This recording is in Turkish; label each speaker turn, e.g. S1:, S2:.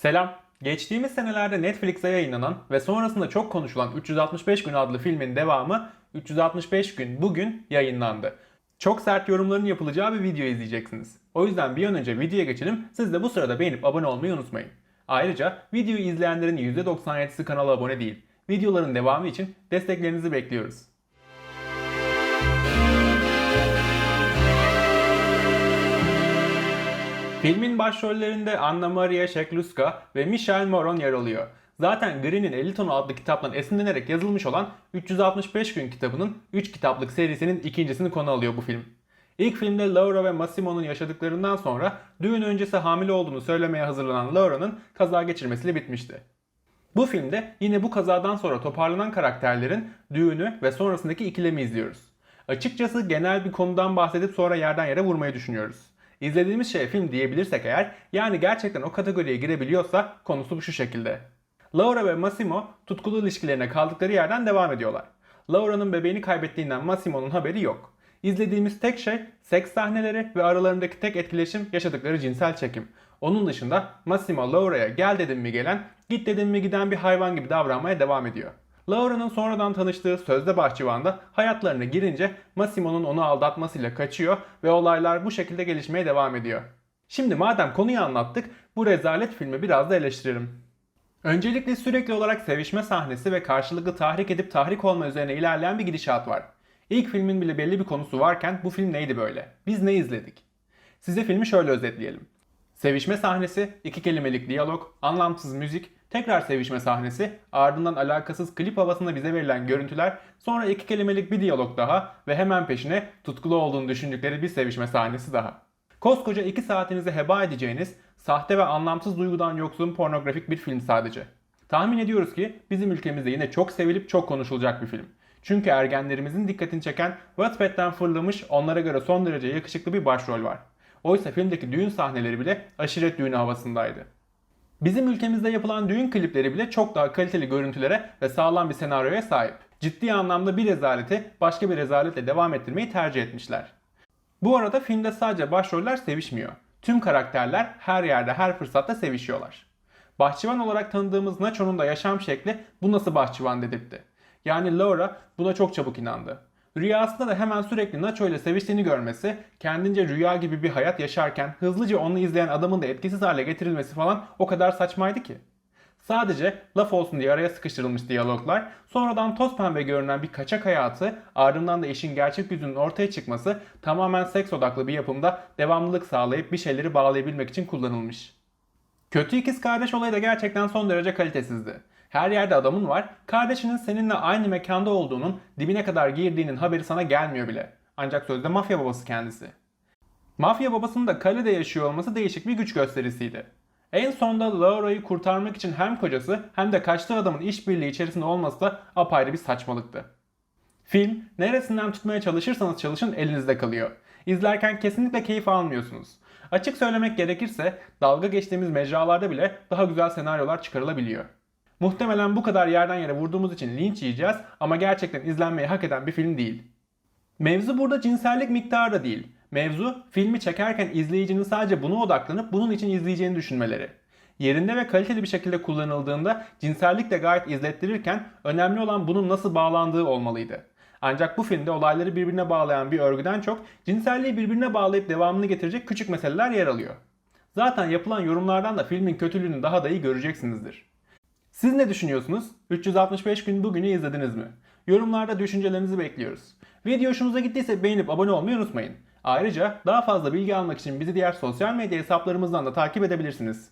S1: Selam. Geçtiğimiz senelerde Netflix'e yayınlanan ve sonrasında çok konuşulan 365 Gün adlı filmin devamı 365 Gün bugün yayınlandı. Çok sert yorumların yapılacağı bir video izleyeceksiniz. O yüzden bir an önce videoya geçelim. Siz de bu sırada beğenip abone olmayı unutmayın. Ayrıca videoyu izleyenlerin %97'si kanala abone değil. Videoların devamı için desteklerinizi bekliyoruz. Filmin başrollerinde Anna Maria Shekluska ve Michelle Moron yer alıyor. Zaten Green'in 50 tonu adlı kitaptan esinlenerek yazılmış olan 365 gün kitabının 3 kitaplık serisinin ikincisini konu alıyor bu film. İlk filmde Laura ve Massimo'nun yaşadıklarından sonra düğün öncesi hamile olduğunu söylemeye hazırlanan Laura'nın kaza geçirmesiyle bitmişti. Bu filmde yine bu kazadan sonra toparlanan karakterlerin düğünü ve sonrasındaki ikilemi izliyoruz. Açıkçası genel bir konudan bahsedip sonra yerden yere vurmayı düşünüyoruz. İzlediğimiz şey film diyebilirsek eğer, yani gerçekten o kategoriye girebiliyorsa konusu şu şekilde. Laura ve Massimo tutkulu ilişkilerine kaldıkları yerden devam ediyorlar. Laura'nın bebeğini kaybettiğinden Massimo'nun haberi yok. İzlediğimiz tek şey seks sahneleri ve aralarındaki tek etkileşim yaşadıkları cinsel çekim. Onun dışında Massimo Laura'ya gel dedim mi gelen, git dedim mi giden bir hayvan gibi davranmaya devam ediyor. Laura'nın sonradan tanıştığı sözde bahçıvanda hayatlarına girince Massimo'nun onu aldatmasıyla kaçıyor ve olaylar bu şekilde gelişmeye devam ediyor. Şimdi madem konuyu anlattık, bu rezalet filmi biraz da eleştirelim. Öncelikle sürekli olarak sevişme sahnesi ve karşılıklı tahrik edip tahrik olma üzerine ilerleyen bir gidişat var. İlk filmin bile belli bir konusu varken bu film neydi böyle? Biz ne izledik? Size filmi şöyle özetleyelim. Sevişme sahnesi, iki kelimelik diyalog, anlamsız müzik, tekrar sevişme sahnesi, ardından alakasız klip havasında bize verilen görüntüler, sonra iki kelimelik bir diyalog daha ve hemen peşine tutkulu olduğunu düşündükleri bir sevişme sahnesi daha. Koskoca iki saatinizi heba edeceğiniz, sahte ve anlamsız duygudan yoksun pornografik bir film sadece. Tahmin ediyoruz ki bizim ülkemizde yine çok sevilip çok konuşulacak bir film. Çünkü ergenlerimizin dikkatini çeken Wattpad'den fırlamış onlara göre son derece yakışıklı bir başrol var. Oysa filmdeki düğün sahneleri bile aşiret düğünü havasındaydı. Bizim ülkemizde yapılan düğün klipleri bile çok daha kaliteli görüntülere ve sağlam bir senaryoya sahip. Ciddi anlamda bir rezaleti başka bir rezaletle devam ettirmeyi tercih etmişler. Bu arada filmde sadece başroller sevişmiyor. Tüm karakterler her yerde her fırsatta sevişiyorlar. Bahçıvan olarak tanıdığımız Nacho'nun da yaşam şekli bu nasıl bahçıvan dedirtti. Yani Laura buna çok çabuk inandı. Rüyasında da hemen sürekli Nacho ile seviştiğini görmesi, kendince rüya gibi bir hayat yaşarken hızlıca onu izleyen adamın da etkisiz hale getirilmesi falan o kadar saçmaydı ki. Sadece laf olsun diye araya sıkıştırılmış diyaloglar, sonradan toz pembe görünen bir kaçak hayatı, ardından da işin gerçek yüzünün ortaya çıkması tamamen seks odaklı bir yapımda devamlılık sağlayıp bir şeyleri bağlayabilmek için kullanılmış. Kötü ikiz kardeş olayı da gerçekten son derece kalitesizdi. Her yerde adamın var, kardeşinin seninle aynı mekanda olduğunun, dibine kadar girdiğinin haberi sana gelmiyor bile. Ancak sözde mafya babası kendisi. Mafya babasının da kalede yaşıyor olması değişik bir güç gösterisiydi. En sonda Laura'yı kurtarmak için hem kocası hem de kaçtığı adamın işbirliği içerisinde olması da apayrı bir saçmalıktı. Film neresinden tutmaya çalışırsanız çalışın elinizde kalıyor. İzlerken kesinlikle keyif almıyorsunuz. Açık söylemek gerekirse dalga geçtiğimiz mecralarda bile daha güzel senaryolar çıkarılabiliyor. Muhtemelen bu kadar yerden yere vurduğumuz için linç yiyeceğiz ama gerçekten izlenmeyi hak eden bir film değil. Mevzu burada cinsellik miktarı da değil. Mevzu filmi çekerken izleyicinin sadece buna odaklanıp bunun için izleyeceğini düşünmeleri. Yerinde ve kaliteli bir şekilde kullanıldığında cinsellik de gayet izlettirirken önemli olan bunun nasıl bağlandığı olmalıydı. Ancak bu filmde olayları birbirine bağlayan bir örgüden çok cinselliği birbirine bağlayıp devamını getirecek küçük meseleler yer alıyor. Zaten yapılan yorumlardan da filmin kötülüğünü daha da iyi göreceksinizdir. Siz ne düşünüyorsunuz? 365 gün bugünü izlediniz mi? Yorumlarda düşüncelerinizi bekliyoruz. Video hoşunuza gittiyse beğenip abone olmayı unutmayın. Ayrıca daha fazla bilgi almak için bizi diğer sosyal medya hesaplarımızdan da takip edebilirsiniz.